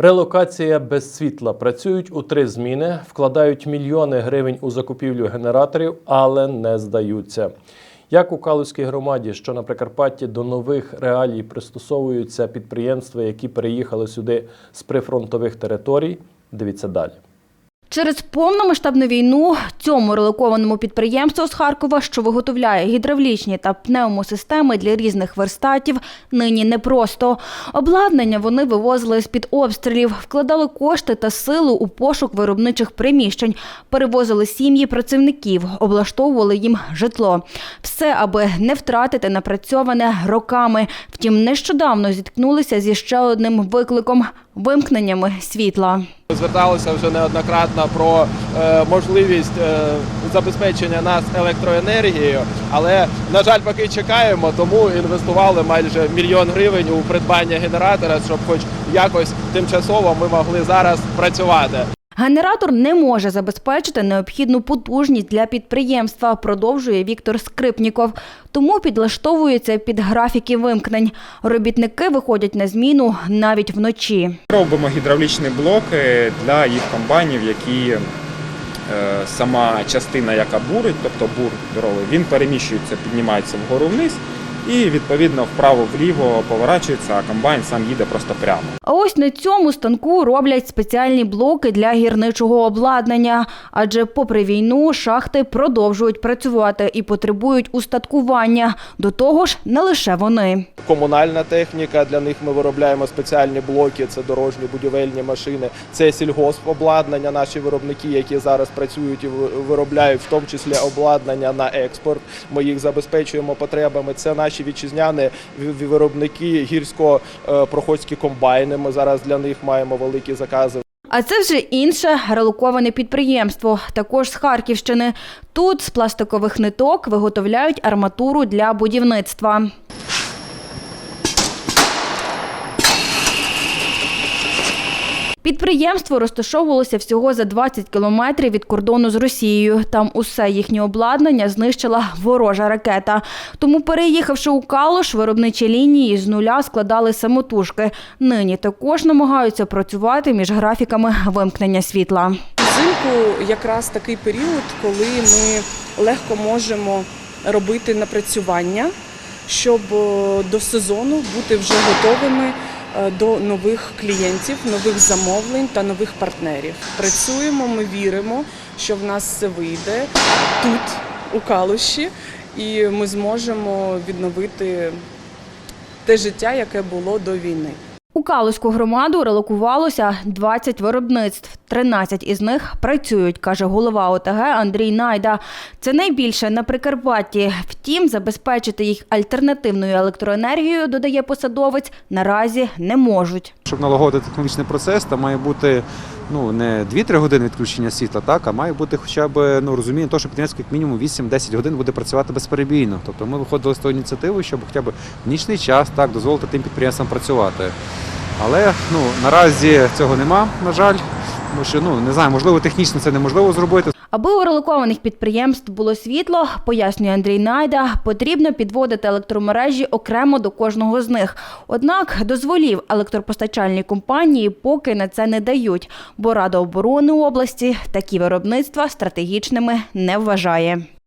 Релокація без світла. Працюють у три зміни, вкладають мільйони гривень у закупівлю генераторів, але не здаються. Як у Калузькій громаді, що на Прикарпатті до нових реалій пристосовуються підприємства, які переїхали сюди з прифронтових територій, дивіться далі. Через повномасштабну війну цьому релокованому підприємству з Харкова, що виготовляє гідравлічні та пневмосистеми для різних верстатів, нині непросто. Обладнання вони вивозили з-під обстрілів, вкладали кошти та силу у пошук виробничих приміщень, перевозили сім'ї працівників, облаштовували їм житло. Все, аби не втратити напрацьоване роками. Втім, нещодавно зіткнулися зі ще одним викликом вимкненнями світла. Зверталися вже неоднократно про е, можливість е, забезпечення нас електроенергією, але на жаль, поки чекаємо, тому інвестували майже мільйон гривень у придбання генератора, щоб, хоч якось тимчасово, ми могли зараз працювати. Генератор не може забезпечити необхідну потужність для підприємства, продовжує Віктор Скрипніков. Тому підлаштовується під графіки вимкнень. Робітники виходять на зміну навіть вночі. Робимо гідравлічні блоки для їх комбайнів, які е, сама частина, яка бурить, тобто бур здоровий, він переміщується, піднімається вгору вниз і відповідно вправо-вліво поворачується, а комбайн сам їде просто прямо. А ось на цьому станку роблять спеціальні блоки для гірничого обладнання. Адже, попри війну, шахти продовжують працювати і потребують устаткування. До того ж, не лише вони. Комунальна техніка для них ми виробляємо спеціальні блоки. Це дорожні будівельні машини, це сільгоспобладнання. Наші виробники, які зараз працюють і виробляють, в тому числі обладнання на експорт. Ми їх забезпечуємо потребами. Це наші вітчизняні виробники гірсько-проходські комбайни. Ми зараз для них маємо великі закази. А це вже інше релоковане підприємство, також з Харківщини. Тут з пластикових ниток виготовляють арматуру для будівництва. Підприємство розташовувалося всього за 20 кілометрів від кордону з Росією. Там усе їхнє обладнання знищила ворожа ракета. Тому, переїхавши у Калуш, виробничі лінії з нуля складали самотужки. Нині також намагаються працювати між графіками вимкнення світла. Взимку якраз такий період, коли ми легко можемо робити напрацювання, щоб е, до сезону бути вже готовими до нових клієнтів, нових замовлень та нових партнерів. Працюємо, ми віримо, що в нас все вийде тут, у Калуші, і ми зможемо відновити те життя, яке було до війни. У Калузьку громаду релокувалося 20 виробництв. 13 із них працюють, каже голова ОТГ Андрій Найда. Це найбільше на Прикарпатті. Втім, забезпечити їх альтернативною електроенергією, додає посадовець, наразі не можуть. Щоб налагодити технологічний процес, там має бути ну не 2-3 години відключення світла, так а має бути хоча б ну розуміння, того, що підприємство як мінімум 8-10 годин буде працювати безперебійно. Тобто ми виходили з тою ініціативою, щоб хоча б в нічний час так дозволити тим підприємствам працювати. Але ну наразі цього нема, на жаль, тому що ну не знаю, можливо, технічно це неможливо зробити. Аби у релокованих підприємств було світло, пояснює Андрій Найда, потрібно підводити електромережі окремо до кожного з них. Однак дозволів електропостачальні компанії поки на це не дають, бо Рада оборони області такі виробництва стратегічними не вважає.